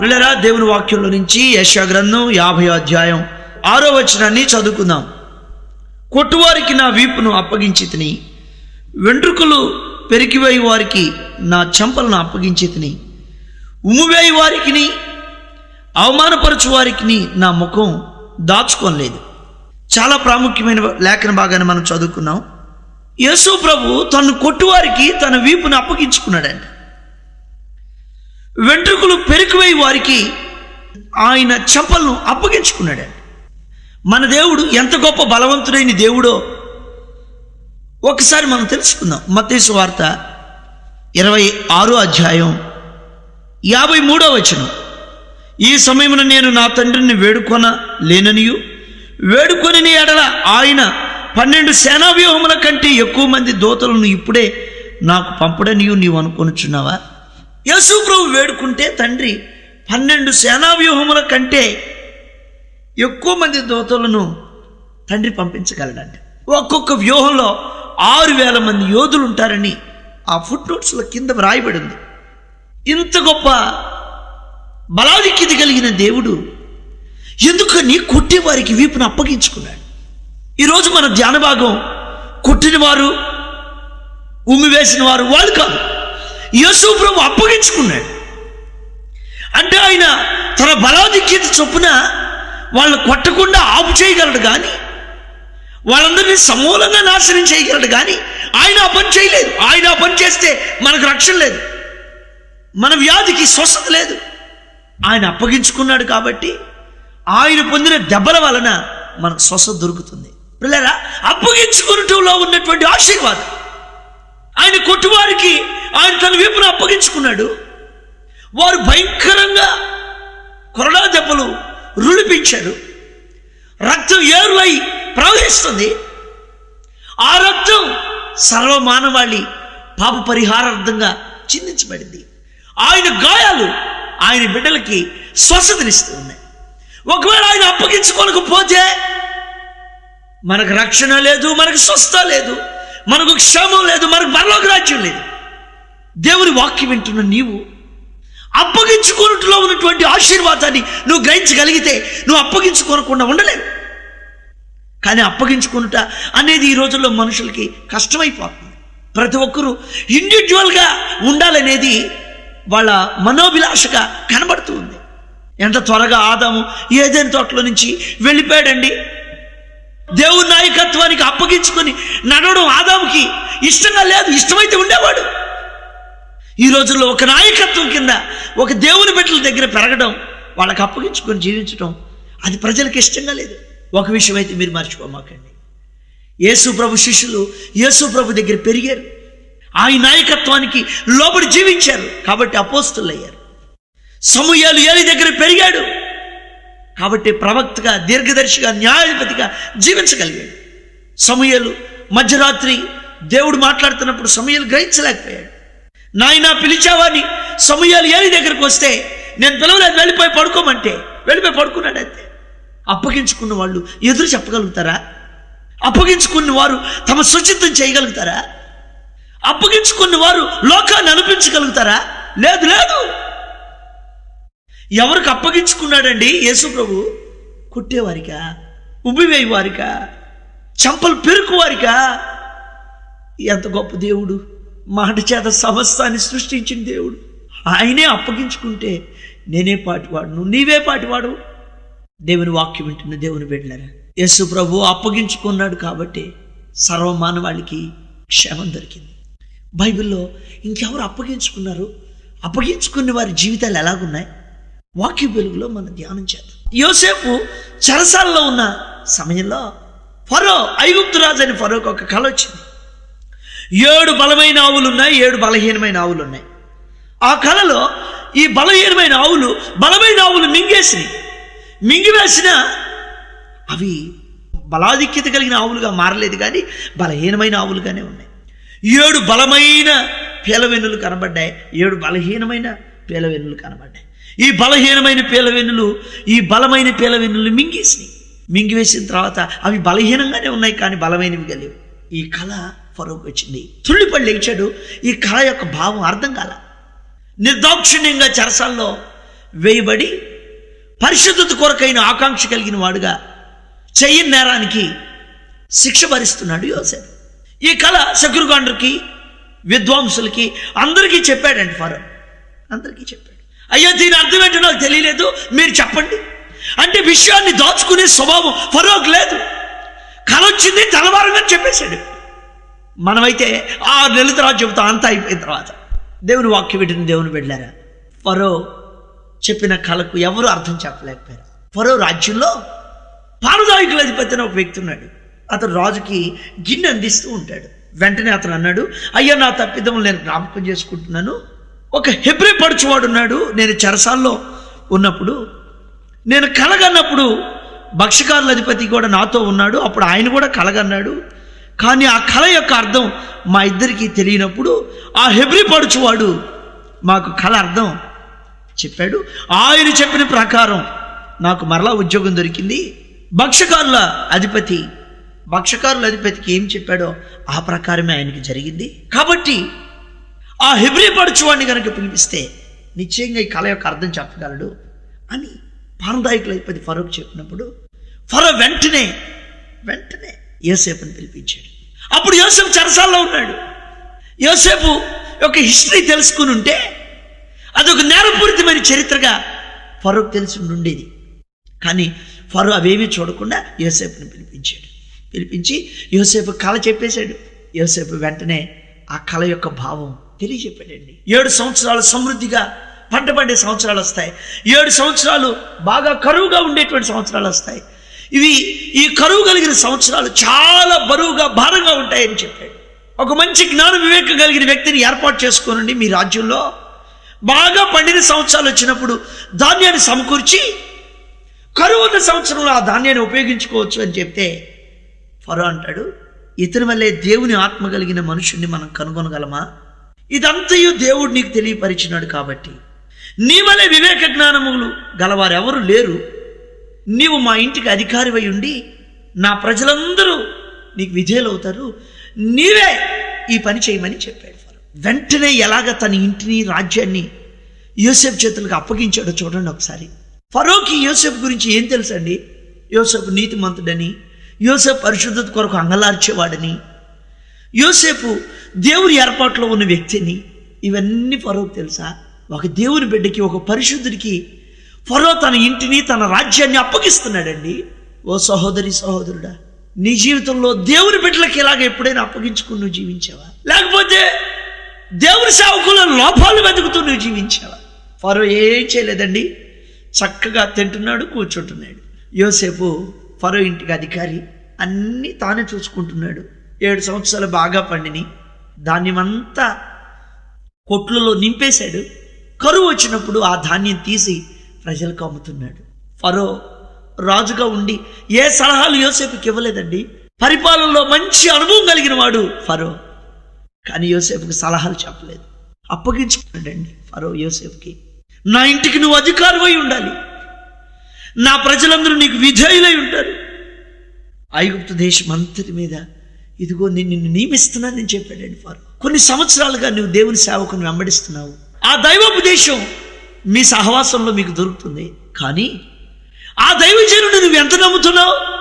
పిల్లరా దేవుని వాక్యంలో నుంచి యశాగ్రంథం యాభై అధ్యాయం ఆరో వచనాన్ని చదువుకుందాం. కొట్టువారికి నా వీపును అప్పగించి తిని వెంట్రుకలు పెరికివేయి వారికి నా చెంపలను అప్పగించి తిని ఉమ్మువేయి వారికి అవమానపరచు వారికి నా ముఖం దాచుకోలేదు. చాలా ప్రాముఖ్యమైన లేఖన భాగాన్ని మనం చదువుకున్నాం. యేసు ప్రభు తను కొట్టువారికి తన వీపును అప్పగించుకున్నాడండి వెంట్రుకలు పెరికివేయి వారికి ఆయన చెంపలను అప్పగించుకున్నాడు. మన దేవుడు ఎంత గొప్ప బలవంతుడైన దేవుడో ఒకసారి మనం తెలుసుకుందాం. మతేసు వార్త ఇరవై ఆరో అధ్యాయం యాభై మూడో వచనం. ఈ సమయమున నేను నా తండ్రిని వేడుకొన లేననియు వేడుకొని ఎడల ఆయన పన్నెండు సేనావ్యూహముల కంటే ఎక్కువ మంది దూతలను ఇప్పుడే నాకు పంపడనియు నీవు అనుకొనుచున్నావా? యేసు వేడుకుంటే తండ్రి పన్నెండు సేనావ్యూహముల కంటే ఎక్కువ మంది దోతలను తండ్రి పంపించగలడండి. ఒక్కొక్క వ్యూహంలో ఆరు వేల మంది యోధులు ఉంటారని ఆ ఫుట్ నోట్స్లో కింద వ్రాయబడింది. ఇంత గొప్ప బలాధిక్యత కలిగిన దేవుడు ఎందుకని కొట్టే వారికి వీపును అప్పగించుకున్నాడు? ఈరోజు మన ధ్యాన భాగం కుట్టినవారు ఉమ్మి వేసిన వారు వాళ్ళు కాదు. యేసు ప్రభు అప్పగించుకున్నాడు. అంటే ఆయన తన బలాధిక్యత చొప్పున వాళ్ళని కొట్టకుండా ఆపు చేయగలడు కానీ వాళ్ళందరినీ సమూలంగా నాశనం చేయగలడు కానీ ఆయన ఆ పని చేయలేదు. ఆయన ఆ పని చేస్తే మనకు రక్షణ లేదు. మన వ్యాధికి స్వస్థత లేదు. ఆయన అప్పగించుకున్నాడు కాబట్టి ఆయన పొందిన దెబ్బల వలన మనకు స్వస్థత దొరుకుతుంది. పిల్లరా అప్పగించుకున్నటంలో ఉన్నటువంటి ఆశీర్వాదం. ఆయన కొట్టువారికి ఆయన తన వీపును అప్పగించుకున్నాడు. వారు భయంకరంగా కొరడా దెబ్బలు రులిపించారు రక్తం ఏరులై ప్రవహిస్తుంది. ఆ రక్తం సర్వమానవాళి పాప పరిహారార్థంగా చిందించబడింది. ఆయన గాయాలు ఆయన బిడ్డలకి స్వస్థతనిస్తూ ఉన్నాయి. ఒకవేళ ఆయన అప్పగించుకోనకపోతే మనకు రక్షణ లేదు మనకు స్వస్థ లేదు మనకు క్షేమం లేదు మనకు మరొక రాజ్యం లేదు. దేవుని వాక్యం వింటున్న నీవు అప్పగించుకున్నట్లో ఉన్నటువంటి ఆశీర్వాదాన్ని నువ్వు గ్రహించగలిగితే నువ్వు అప్పగించుకోనకుండా ఉండలేవు. కానీ అప్పగించుకునుట అనేది ఈ రోజుల్లో మనుషులకి కష్టమైపోతుంది. ప్రతి ఒక్కరూ ఇండివిజువల్గా ఉండాలనేది వాళ్ళ మనోభిలాషగా కనబడుతూ ఉంది. ఎంత త్వరగా ఆదాము ఏదైనా తోటలో నుంచి వెళ్ళిపోయాడండి. దేవుని నాయకత్వానికి అప్పగించుకొని నడవడం ఆదాముకి ఇష్టంగా లేదు ఇష్టమైతే ఉండేవాడు. ఈ రోజుల్లో ఒక నాయకత్వం కింద ఒక దేవుని బిడ్డల దగ్గర పెరగడం వాళ్ళకి అప్పగించుకొని జీవించడం అది ప్రజలకు ఇష్టంగా లేదు. ఒక విషయం అయితే మీరు మర్చిపోమాకండి. యేసు ప్రభు శిష్యులు యేసు ప్రభు దగ్గర పెరిగారు. ఆయన నాయకత్వానికి లోబడి జీవించారు. కాబట్టి అపోస్తులయ్యారు. సమూహాలు ఏలి దగ్గర పెరిగాడు. కాబట్టి ప్రవక్తగా దీర్ఘదర్శిగా న్యాయాధిపతిగా జీవించగలిగాడు. సమూహలు మధ్యరాత్రి దేవుడు మాట్లాడుతున్నప్పుడు సమయాలు గ్రహించలేకపోయాడు. నాయన పిలిచావాని సమయాలు ఏలి దగ్గరికి వస్తే నేను పిలవలేదు వెళ్ళిపోయి పడుకోమంటే. వెళ్ళిపోయి పడుకున్నాడు అంతే. అప్పగించుకున్న వాళ్ళు ఎదురు చెప్పగలుగుతారా? అప్పగించుకున్న వారు తమ శుచిత్వం చేయగలుగుతారా? అప్పగించుకున్న వారు లోకాన్ని అనిపించగలుగుతారా లేదు లేదు. ఎవరికి అప్పగించుకున్నాడండి యేసు ప్రభు? కుట్టేవారికా? ఉబ్బివేయి వారికా చంపలు పెరుకు వారికా ఎంత గొప్ప దేవుడు. మాట చేత సమస్తాన్ని సృష్టించిన దేవుడు. ఆయనే అప్పగించుకుంటే నేనే పాటివాడును నీవే పాటివాడు. దేవుని వాక్యం వింటున్న దేవుని బిడ్డలరా యేసు ప్రభు అప్పగించుకున్నాడు కాబట్టి సర్వమానవాళికి క్షేమం దొరికింది. బైబిల్లో ఇంకెవరు అప్పగించుకున్నారు? అప్పగించుకున్న వారి జీవితాలు ఎలాగున్నాయి? వాక్య వెలుగులో మనం ధ్యానం చేద్దాం. యోసేపు చెరసాలలో ఉన్న సమయంలో ఫరో ఐగుప్తు రాజు అని ఫరోకి ఒక కళ వచ్చింది. ఏడు బలమైన ఆవులు ఉన్నాయి ఏడు బలహీనమైన ఆవులు ఉన్నాయి ఆ కళలో ఈ బలహీనమైన ఆవులు బలమైన ఆవులు మింగేసినాయి. మింగివేసిన అవి బలాధిక్యత కలిగిన ఆవులుగా మారలేదు కానీ బలహీనమైన ఆవులుగానే ఉన్నాయి. ఏడు బలమైన పీలవెన్నులు కనబడ్డాయి ఏడు బలహీనమైన పీలవెన్నులు కనబడ్డాయి. ఈ బలహీనమైన పీలవెన్నులు ఈ బలమైన పీలవెన్నులు మింగేసినాయి. మింగివేసిన తర్వాత అవి బలహీనంగానే ఉన్నాయి కానీ బలమైనవి కలివి ఈ కళ ఫరోకి వచ్చింది. తుళ్ళిపడి లేచాడు. ఈ కళ యొక్క భావం అర్థం కాల. నిర్దాక్షిణ్యంగా చెరసాల్లో వేయబడి పరిశుద్ధత కొరకైన ఆకాంక్ష కలిగిన వాడుగా చెయ్యని నేరానికి శిక్ష భరిస్తున్నాడు యోసేపు. ఈ కళ శకురుగాండ్రికి విద్వాంసులకి అందరికీ చెప్పాడండి ఫరో. అందరికీ చెప్పాడు. అయ్యో దీని అర్థం ఏంటో నాకు తెలియలేదు. మీరు చెప్పండి. అంటే విషయాన్ని దాచుకునే స్వభావం ఫరోక్ లేదు. కళ వచ్చింది తలవారంగా చెప్పేశాడు. మనమైతే ఆరు నెలల తర్వాత చెబుతాం అంతా అయిపోయిన తర్వాత. దేవుని వాక్యం పెట్టిన దేవుని వెళ్ళారా ఫరో చెప్పిన కళకు ఎవరు అర్థం చెప్పలేకపోయారు. ఫరో రాజ్యంలో పారదాయకుల అధిపతి అని ఒక వ్యక్తి ఉన్నాడు. అతను రాజుకి గిన్నె అందిస్తూ ఉంటాడు. వెంటనే అతను అన్నాడు అయ్యా నా తప్పిదములు నేను జ్ఞాపకం చేసుకుంటున్నాను. ఒక హెబ్రి పడుచువాడు ఉన్నాడు నేను చెరసాల్లో ఉన్నప్పుడు నేను కలగన్నప్పుడు భక్ష్యకారుల అధిపతి కూడా నాతో ఉన్నాడు అప్పుడు ఆయన కూడా కలగన్నాడు. కానీ ఆ కళ యొక్క అర్థం మా ఇద్దరికి తెలియనప్పుడు ఆ హెబ్రి పడుచువాడు మాకు కళ అర్థం చెప్పాడు. ఆయన చెప్పిన ప్రకారం నాకు మరలా ఉద్యోగం దొరికింది. భక్షకారుల అధిపతి భక్షకారుల అధిపతికి ఏం చెప్పాడో ఆ ప్రకారమే ఆయనకి జరిగింది. కాబట్టి ఆ హెబ్రి పడుచువాడిని కనుక పిలిపిస్తే నిశ్చయంగా ఈ కళ యొక్క అర్థం చెప్పగలడు అని పారదాయకుల అధిపతి ఫరోక్ చెప్పినప్పుడు ఫరో వెంటనే వెంటనే యోసేపుని పిలిపించాడు. అప్పుడు యోసేపు చరసాల్లో ఉన్నాడు. యోసేపు యొక్క హిస్టరీ తెలుసుకుని ఉంటే అదొక నేరపూరితమైన చరిత్రగా ఫరోక్ తెలిసి ఉండేది కానీ ఫరూ అవేమీ చూడకుండా యోసేపుని పిలిపించాడు. పిలిపించి యోసేపు కళ చెప్పేశాడు. యోసేపు వెంటనే ఆ కళ యొక్క భావం తెలియజెప్పాడండి. ఏడు సంవత్సరాలు సమృద్ధిగా పంట పండే సంవత్సరాలు వస్తాయి. ఏడు సంవత్సరాలు బాగా కరువుగా ఉండేటువంటి సంవత్సరాలు వస్తాయి. ఇవి ఈ కరువు కలిగిన సంవత్సరాలు చాలా బరువుగా భారంగా ఉంటాయని చెప్పాడు. ఒక మంచి జ్ఞాన వివేకం కలిగిన వ్యక్తిని ఏర్పాటు చేసుకోనండి మీ రాజ్యంలో. బాగా పండిన సంవత్సరాలు వచ్చినప్పుడు ధాన్యాన్ని సమకూర్చి కరువు ఉన్న సంవత్సరంలో ఆ ధాన్యాన్ని ఉపయోగించుకోవచ్చు అని చెప్తే ఫరో అంటాడు ఇతని వల్లే దేవుని ఆత్మ కలిగిన మనుషుణ్ణి మనం కనుగొనగలమా? ఇదంతయు దేవుడు నీకు తెలియపరిచినాడు కాబట్టి. నీ వలె వివేక జ్ఞానములు గలవారెవరు లేరు. నీవు మా ఇంటికి అధికారివై ఉండి నా ప్రజలందరూ నీకు విధేయులవుతారు నీవే ఈ పని చేయమని చెప్పాడు ఫరో. వెంటనే ఎలాగ తన ఇంటిని రాజ్యాన్ని యూసెఫ్ చేతులకు అప్పగించాడో చూడండి ఒకసారి. ఫరోకి యూసెఫ్ గురించి ఏం తెలుసండి? యోసేపు నీతిమంతుడని యోసేపు పరిశుద్ధత కొరకు అంగలార్చేవాడని యోసేపు దేవుని ఏర్పాట్లో ఉన్న వ్యక్తిని ఇవన్నీ ఫరోకు తెలుసా? ఒక దేవుని బిడ్డకి ఒక పరిశుద్ధుడికి ఫరో తన ఇంటిని తన రాజ్యాన్ని అప్పగిస్తున్నాడండి. ఓ సహోదరి సహోదరుడా నీ జీవితంలో దేవుని బిడ్డలకి ఇలాగ ఎప్పుడైనా అప్పగించుకుని నువ్వు జీవించావా? లేకపోతే దేవుని సేవకుల లోపాలు వెతుకుతూ నువ్వు జీవించావా? ఫరో ఏం చేయలేదండి. చక్కగా తింటున్నాడు కూర్చుంటున్నాడు. యోసేపు ఫరో ఇంటికి అధికారి అన్నీ తానే చూసుకుంటున్నాడు. ఏడు సంవత్సరాలు బాగా పండిని. ధాన్యమంతా కొట్లలో నింపేశాడు. కరువు వచ్చినప్పుడు ఆ ధాన్యం తీసి ప్రజలకు అమ్ముతున్నాడు ఫరో రాజుగా ఉండి ఏ సలహాలు యోసేపుకి ఇవ్వలేదండి. పరిపాలనలో మంచి అనుభవం కలిగిన వాడు ఫరో. కానీ యోసేపుకి సలహాలు చెప్పలేదు. అప్పగించుకున్నాడండి ఫరో యోసేపుకి. నా ఇంటికి నువ్వు అధికారమై ఉండాలి. నా ప్రజలందరూ నీకు విధేయులై ఉంటారు. ఐగుప్తు దేశం అంతటి మీద ఇదిగో నేను నిన్ను నియమిస్తున్నానని చెప్పాడండి ఫరో. కొన్ని సంవత్సరాలుగా నువ్వు దేవుని సేవకుని వెంబడిస్తున్నావు. ఆ దైవోపదేశం మీ సహవాసంలో మీకు దొరుకుతుంది. కానీ ఆ దైవజనుడు నువ్వు ఎంత నమ్ముతున్నావు?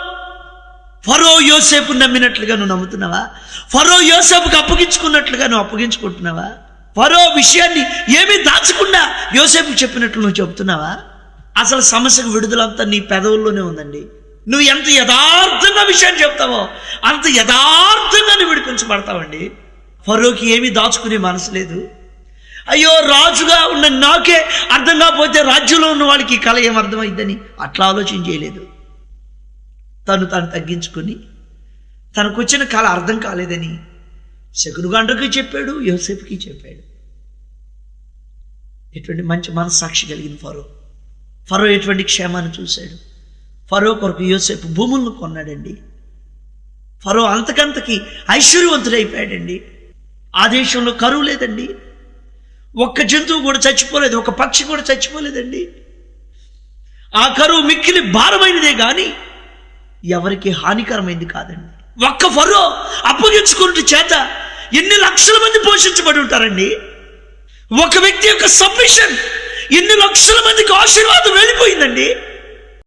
ఫరో యోసేపు నమ్మినట్లుగా నువ్వు నమ్ముతున్నావా? ఫరో యోసేపుకి అప్పగించుకున్నట్లుగా నువ్వు అప్పగించుకుంటున్నావా? ఫరో విషయాన్ని ఏమీ దాచకుండా యోసేపు చెప్పినట్లు నువ్వు చెప్తున్నావా అసలు సమస్యకు విడుదలంతా నీ పెదవుల్లోనే ఉందండి. నువ్వు ఎంత యథార్థంగా విషయాన్ని చెప్తావో అంత యథార్థంగా నువ్వు విడిపించబడతావండి. ఫరోకి ఏమీ దాచుకునే మనసు లేదు. అయ్యో రాజుగా ఉన్న నాకే అర్థం కాకపోతే రాజ్యంలో ఉన్న వాళ్ళకి ఈ కళ ఏం అర్థమైందని అట్లా ఆలోచన చేయలేదు. తను తను తగ్గించుకొని తనకు వచ్చిన కళ అర్థం కాలేదని శకునుగాండ్రకి చెప్పాడు యోసేపుకి చెప్పాడు. ఎటువంటి మంచి మనస్సాక్షి కలిగిన ఫరో. ఫరో ఎటువంటి క్షేమాన్ని చూశాడు. ఫరో కొరకు యోసేపు భూములను కొన్నాడండి. ఫరో అంతకంతకి ఐశ్వర్యవంతుడైపోయాడండి. ఆ దేశంలో కరువు లేదండి. ఒక్క జంతువు కూడా చచ్చిపోలేదు ఒక పక్షి కూడా చచ్చిపోలేదండి. ఆ కరువు మిక్కిలి భారమైనదే కానీ ఎవరికి హానికరమైంది కాదండి. ఒక్క ఫరో అప్పగించుకున్న చేత ఎన్ని లక్షల మంది పోషించబడి ఉంటారండి? ఒక వ్యక్తి యొక్క సబ్మిషన్ ఎన్ని లక్షల మందికి ఆశీర్వాదం వెళ్ళిపోయిందండి?